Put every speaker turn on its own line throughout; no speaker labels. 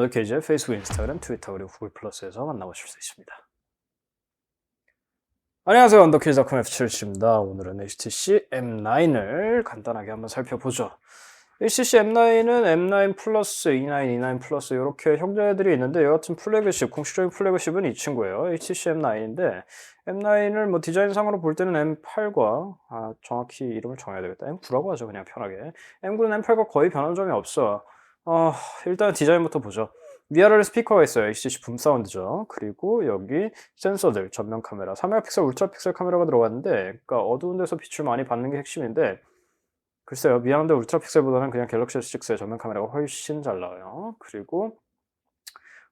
이렇게 이제 페이스북, 인스타그램, 트위터 그리고 구글 플러스에서 만나보실 수 있습니다. 안녕하세요. 언더키즈닷컴 F7입니다. 오늘은 HTC M9을 간단하게 한번 살펴보죠. HTC M9은 M9 플러스, E9, E9 플러스 이렇게 형제들이 있는데 이 같은 플래그십, 공식적인 플래그십은 이 친구예요. HTC M9인데 M9을 뭐 디자인상으로 볼 때는 M8과 아, 정확히 이름을 정해야 되겠다. M9라고 하죠. 그냥 편하게. M9는 M8과 거의 변한 점이 없어. 어, 일단 디자인부터 보죠. 위아래로 스피커가 있어요. HTC 붐 사운드죠. 그리고 여기 센서들, 전면 카메라, 3메가 픽셀 울트라 픽셀 카메라가 들어갔는데, 그러니까 어두운 데서 빛을 많이 받는 게 핵심인데, 글쎄요, 미안한데 울트라 픽셀보다는 그냥 갤럭시 S6의 전면 카메라가 훨씬 잘 나와요. 그리고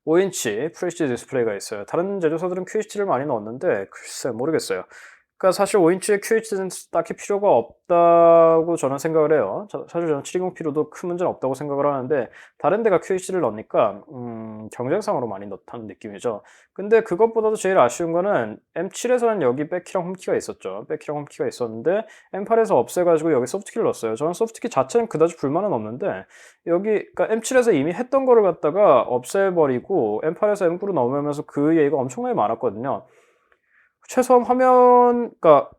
5인치 FHD 디스플레이가 있어요. 다른 제조사들은 QHD를 많이 넣었는데, 글쎄 모르겠어요. 그러니까 사실 5인치의 QHD는 딱히 필요가 없다고 저는 생각을 해요. 저- 사실 저는 720p로도 큰 문제는 없다고 생각을 하는데 다른 데가 QHD를 넣으니까 음, 경쟁상으로 많이 넣다는 느낌이죠. 근데 그것보다도 제일 아쉬운 거는 M7에서는 여기 백키랑 홈키가 있었죠. 백키랑 홈키가 있었는데 M8에서 없애가지고 여기 소프트키를 넣었어요. 저는 소프트키 자체는 그다지 불만은 없는데 여기 그러니까 M7에서 이미 했던 거를 갖다가 없애버리고 M8에서 M9로 넣으면서 그 얘기가 엄청나게 많았거든요. 최소한 화면, 그러니까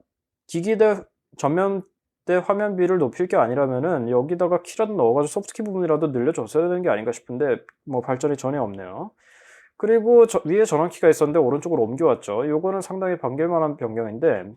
기기 대 전면 대 화면비를 높일 게 아니라면은 여기다가 키라도 넣어가지고 소프트키 부분이라도 늘려줬어야 되는 게 아닌가 싶은데 뭐 발전이 전혀 없네요. 그리고 저- 위에 전원키가 있었는데 오른쪽으로 옮겨왔죠. 요거는 상당히 반길만한 변경인데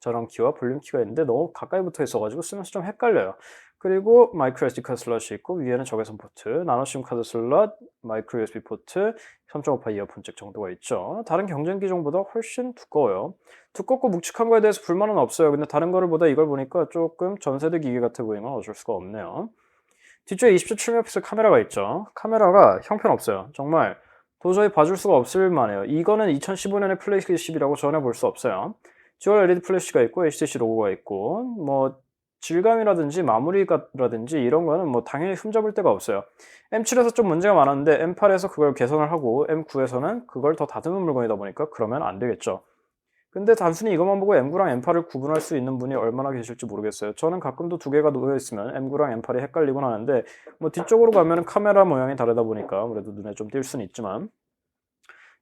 전원키와 볼륨키가 있는데 너무 가까이 붙어 있어가지고 쓰면서 좀 헷갈려요. 그리고 마이크로 SD 카드 슬롯이 있고 위에는 적외선 포트, 나노심 카드 슬롯, 마이크로 USB 포트, 3.5파 이어폰 잭 정도가 있죠. 다른 경쟁 기종보다 훨씬 두꺼워요. 두껍고 묵직한 거에 대해서 불만은 없어요. 근데 다른 거를 보다 이걸 보니까 조금 전세대 기계 같아 보이는 건 어쩔 수가 없네요. 뒤쪽에 20초 7메가픽셀 카메라가 있죠. 카메라가 형편없어요. 정말 도저히 봐줄 수가 없을 만해요. 이거는 2015년의 플래시십이라고 전혀 볼 수 없어요. 듀얼 LED 플래시가 있고 HTC 로고가 있고 뭐 질감이라든지 마무리라든지 이런 거는 뭐 당연히 흠잡을 데가 없어요. M7에서 좀 문제가 많았는데 M8에서 그걸 개선을 하고 M9에서는 그걸 더 다듬은 물건이다 보니까 그러면 안 되겠죠. 근데 단순히 이것만 보고 M9랑 M8을 구분할 수 있는 분이 얼마나 계실지 모르겠어요. 저는 가끔도 두 개가 놓여 있으면 M9랑 M8이 헷갈리곤 하는데 뭐 뒤쪽으로 가면은 카메라 모양이 다르다 보니까 아무래도 눈에 좀 띌 수는 있지만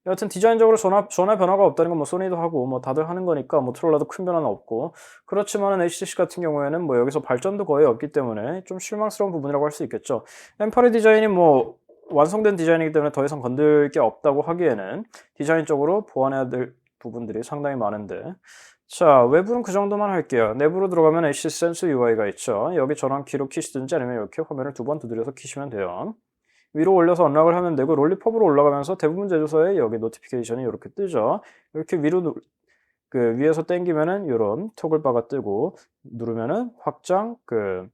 여하튼 디자인적으로 전화, 전화 변화가 없다는 건 뭐 소니도 하고 뭐 다들 하는 거니까 모토로라도 큰 변화는 없고. 그렇지만은 HTC 같은 경우에는 뭐 여기서 발전도 거의 없기 때문에 좀 실망스러운 부분이라고 할 수 있겠죠. M8의 디자인이 뭐 완성된 디자인이기 때문에 더 이상 건들 게 없다고 하기에는 디자인적으로 보완해야 될 부분들이 상당히 많은데. 자 외부는 그 정도만 할게요. 내부로 들어가면 HTC 센스 UI가 있죠. 여기 전원 키로 키시든지 아니면 이렇게 화면을 두 번 두드려서 키시면 돼요 위로 올려서 언락을 하면 되고 롤리팝으로 올라가면서 대부분 제조사에 여기 노티피케이션이 이렇게 뜨죠 이렇게 위로 누, 그 위에서 당기면은 이런 토글바가 뜨고 누르면은 확장 그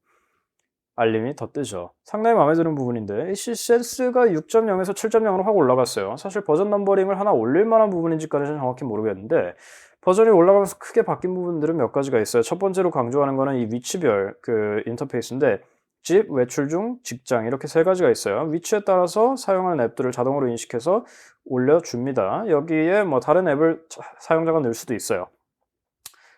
알림이 더 뜨죠. 상당히 마음에 드는 부분인데 HTC 센스가 6.0에서 7.0으로 확 올라갔어요. 사실 버전 넘버링을 하나 올릴 만한 부분인지까지는 정확히 모르겠는데 버전이 올라가면서 크게 바뀐 부분들은 몇 가지가 있어요. 첫 번째로 강조하는 거는 이 위치별 그 인터페이스인데 집, 외출 중, 직장 이렇게 세 가지가 있어요. 위치에 따라서 사용하는 앱들을 자동으로 인식해서 올려줍니다. 여기에 뭐 다른 앱을 자- 사용자가 넣을 수도 있어요.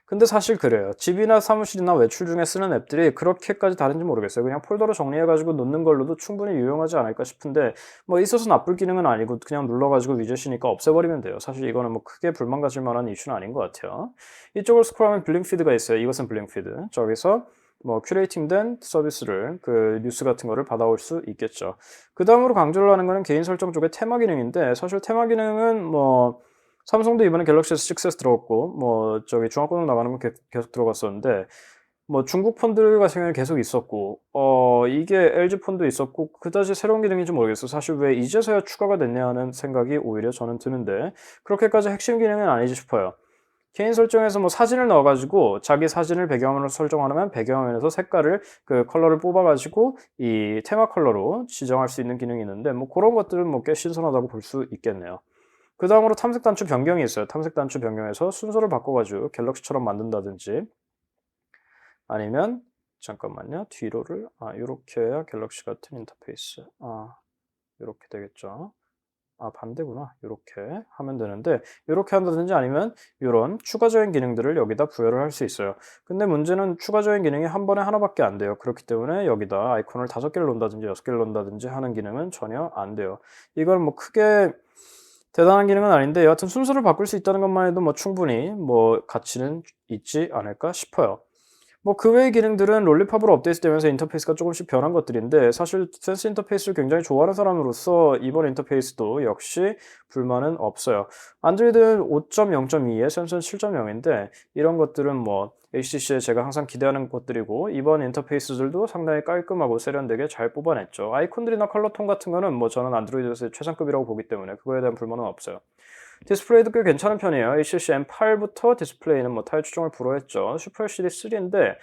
근데 사실 그래요. 집이나 사무실이나 외출 중에 쓰는 앱들이 그렇게까지 다른지 모르겠어요. 그냥 폴더로 정리해가지고 놓는 걸로도 충분히 유용하지 않을까 싶은데 뭐 있어서 나쁠 기능은 아니고 그냥 눌러가지고 위젯이니까 없애버리면 돼요. 사실 이거는 뭐 크게 불만 가질 만한 이슈는 아닌 것 같아요. 이쪽을 스크롤하면 블링 피드가 있어요. 이것은 블링 피드. 저기서 뭐 큐레이팅된 서비스를 그 뉴스 같은 거를 받아올 수 있겠죠. 그 다음으로 강조를 하는 거는 개인 설정 쪽의 테마 기능인데 사실 테마 기능은 뭐 삼성도 이번에 갤럭시 S6에서 들어갔고 뭐 저기 중화권으로 나가는 건 게- 계속 들어갔었는데 뭐 중국 폰들 같은 경우에 계속 있었고 어 이게 LG 폰도 있었고 그다지 새로운 기능인지 모르겠어. 사실 왜 이제서야 추가가 됐냐 하는 생각이 오히려 저는 드는데 그렇게까지 핵심 기능은 아니지 싶어요. 개인 설정에서 뭐 사진을 넣어가지고 자기 사진을 배경화면으로 설정하면 배경화면에서 색깔을 그 컬러를 뽑아가지고 이 테마 컬러로 지정할 수 있는 기능이 있는데 뭐 그런 것들은 뭐 꽤 신선하다고 볼 수 있겠네요. 그 다음으로 탐색 단추 변경이 있어요. 탐색 단추 변경에서 순서를 바꿔가지고 갤럭시처럼 만든다든지 아니면 잠깐만요. 뒤로를 아 이렇게 해야 갤럭시 같은 인터페이스 아 이렇게 되겠죠. 아 반대구나. 이렇게 하면 되는데 이렇게 한다든지 아니면 이런 추가적인 기능들을 여기다 부여를 할 수 있어요. 근데 문제는 추가적인 기능이 한 번에 하나밖에 안 돼요. 그렇기 때문에 여기다 아이콘을 다섯 개를 놓는다든지 여섯 개를 놓는다든지 하는 기능은 전혀 안 돼요. 이걸 뭐 크게 대단한 기능은 아닌데 여하튼 순서를 바꿀 수 있다는 것만 해도 뭐 충분히 뭐 가치는 있지 않을까 싶어요 뭐 그 외의 기능들은 롤리팝으로 업데이트되면서 인터페이스가 조금씩 변한 것들인데 사실 센스 인터페이스를 굉장히 좋아하는 사람으로서 이번 인터페이스도 역시 불만은 없어요. 안드로이드 5.0.2에 센서는 7.0인데 이런 것들은 뭐 HTC에 제가 항상 기대하는 것들이고 이번 인터페이스들도 상당히 깔끔하고 세련되게 잘 뽑아냈죠. 아이콘들이나 컬러톤 같은 거는 뭐 저는 안드로이드에서 최상급이라고 보기 때문에 그거에 대한 불만은 없어요. 디스플레이도 꽤 괜찮은 편이에요. HTC M8부터 디스플레이는 뭐 타일 추종을 불허했죠. 슈퍼 LCD 3인데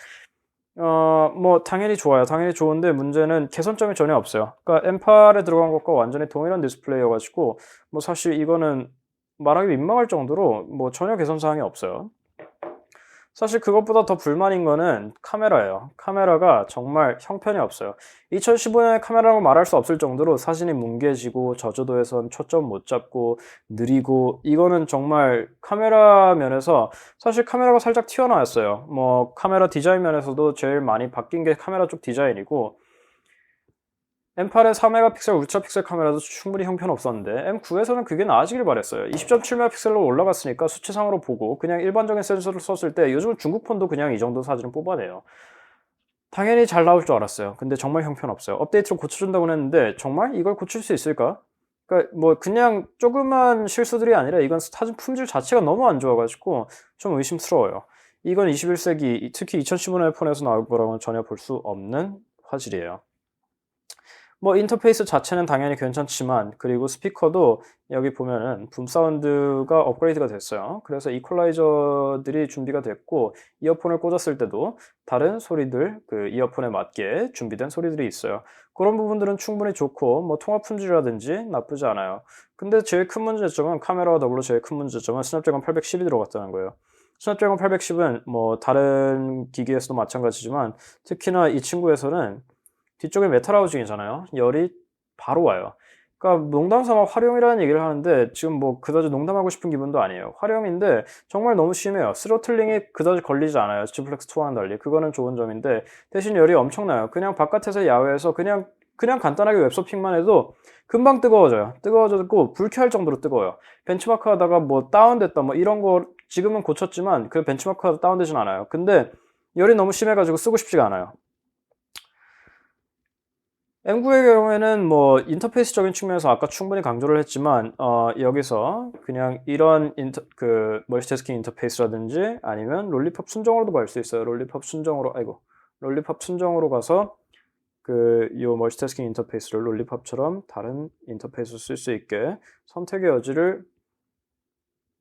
어, 뭐 당연히 좋아요. 당연히 좋은데 문제는 개선점이 전혀 없어요. 그러니까 M8에 들어간 것과 완전히 동일한 디스플레이여가지고 뭐 사실 이거는 말하기 민망할 정도로 뭐 전혀 개선 사항이 없어요. 사실 그것보다 더 불만인 거는 카메라예요. 카메라가 정말 형편이 없어요. 2015년에 카메라라고 말할 수 없을 정도로 사진이 뭉개지고 저조도에선 초점 못 잡고 느리고 이거는 정말 카메라 면에서 사실 카메라가 살짝 튀어나왔어요. 뭐 카메라 디자인 면에서도 제일 많이 바뀐 게 카메라 쪽 디자인이고 M8의 4메가픽셀 울트라 픽셀 카메라도 충분히 형편없었는데 M9에서는 그게 나아지길 바랬어요. 20.7메가픽셀로 올라갔으니까 수치상으로 보고 그냥 일반적인 센서를 썼을 때 요즘 중국 폰도 그냥 이 정도 사진을 뽑아내요. 당연히 잘 나올 줄 알았어요. 근데 정말 형편없어요. 업데이트로 고쳐준다고 했는데 정말 이걸 고칠 수 있을까? 그러니까 뭐 그냥 조그만 실수들이 아니라 이건 사진 품질 자체가 너무 안 좋아가지고 좀 의심스러워요. 이건 21세기 특히 2015년 폰에서 나올 거라고는 전혀 볼 수 없는 화질이에요. 뭐 인터페이스 자체는 당연히 괜찮지만 그리고 스피커도 여기 보면은 붐 사운드가 업그레이드가 됐어요. 그래서 이퀄라이저들이 준비가 됐고 이어폰을 꽂았을 때도 다른 소리들 그 이어폰에 맞게 준비된 소리들이 있어요. 그런 부분들은 충분히 좋고 뭐 통화 품질이라든지 나쁘지 않아요. 근데 제일 큰 문제점은 카메라와 더불어 제일 큰 문제점은 스냅드래곤 810이 들어갔다는 거예요. 스냅드래곤 810은 뭐 다른 기기에서도 마찬가지지만 특히나 이 친구에서는 뒤쪽에 메탈 하우징이잖아요. 열이 바로 와요. 그러니까 농담 삼아 활용이라는 얘기를 하는데 지금 뭐 그다지 농담하고 싶은 기분도 아니에요. 활용인데 정말 너무 심해요. 스로틀링이 그다지 걸리지 않아요. G플렉스 2와는 달리. 그거는 좋은 점인데 대신 열이 엄청나요. 그냥 바깥에서 야외에서 그냥 그냥 간단하게 웹서핑만 해도 금방 뜨거워져요. 뜨거워졌고 불쾌할 정도로 뜨거워요. 벤치마크 하다가 뭐 다운됐다 뭐 이런 거 지금은 고쳤지만 그 벤치마크 하다 다운되진 않아요. 근데 열이 너무 심해가지고 쓰고 싶지가 않아요. M9의 경우에는 뭐 인터페이스적인 측면에서 아까 충분히 강조를 했지만 어, 여기서 그냥 이런 인터, 그 멀티태스킹 인터페이스라든지 아니면 롤리팝 순정으로도 갈수 있어요. 롤리팝 순정으로 아이고 롤리팝 순정으로 가서 그 이 멀티태스킹 인터페이스를 롤리팝처럼 다른 인터페이스 쓸수 있게 선택의 여지를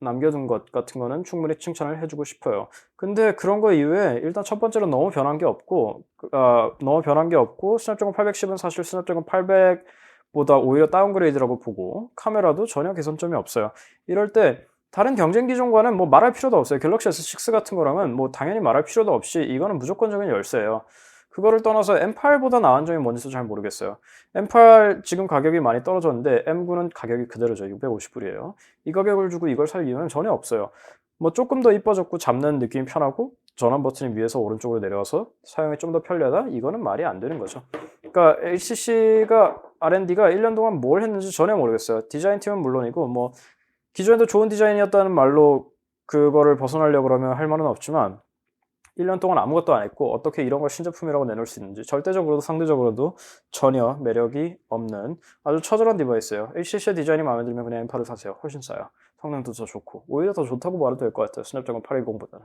남겨둔 것 같은 거는 충분히 칭찬을 해주고 싶어요. 근데 그런 거 이외에 일단 첫 번째로 너무 변한 게 없고, 어, 너무 변한 게 없고, 스냅드래곤 810은 사실 스냅드래곤 800보다 오히려 다운그레이드라고 보고, 카메라도 전혀 개선점이 없어요. 이럴 때 다른 경쟁 기종과는 뭐 말할 필요도 없어요. 갤럭시 S6 같은 거랑은 뭐 당연히 말할 필요도 없이 이거는 무조건적인 열쇠예요. 그거를 떠나서 M8보다 나은 점이 뭔지도 잘 모르겠어요. M8 지금 가격이 많이 떨어졌는데 M9는 가격이 그대로죠. 650불이에요. 이 가격을 주고 이걸 살 이유는 전혀 없어요. 뭐 조금 더 이뻐졌고 잡는 느낌이 편하고 전원 버튼이 위에서 오른쪽으로 내려와서 사용이 좀 더 편리하다? 이거는 말이 안 되는 거죠. 그러니까 HCC가 R&D가 1년 동안 뭘 했는지 전혀 모르겠어요. 디자인 팀은 물론이고 뭐 기존에도 좋은 디자인이었다는 말로 그거를 벗어나려고 그러면 할 말은 없지만 1년 동안 아무것도 안 했고 어떻게 이런 걸 신제품이라고 내놓을 수 있는지 절대적으로도 상대적으로도 전혀 매력이 없는 아주 처절한 디바이스예요. HCC의 디자인이 마음에 들면 그냥 M8을 사세요. 훨씬 싸요. 성능도 더 좋고 오히려 더 좋다고 말해도 될 것 같아요. 스냅드래곤 810보다는.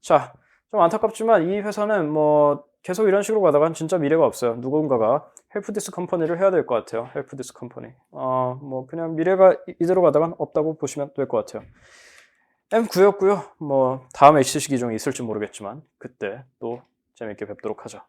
자, 좀 안타깝지만 이 회사는 뭐 계속 이런 식으로 가다간 진짜 미래가 없어요. 누군가가 헬프디스 컴퍼니를 해야 될 것 같아요. 헬프디스 컴퍼니. 어, 뭐 그냥 미래가 이- 이대로 가다간 없다고 보시면 될 것 같아요. M9였고요. 뭐 다음 HCC 기종이 있을지 모르겠지만 그때 또 재밌게 뵙도록 하죠.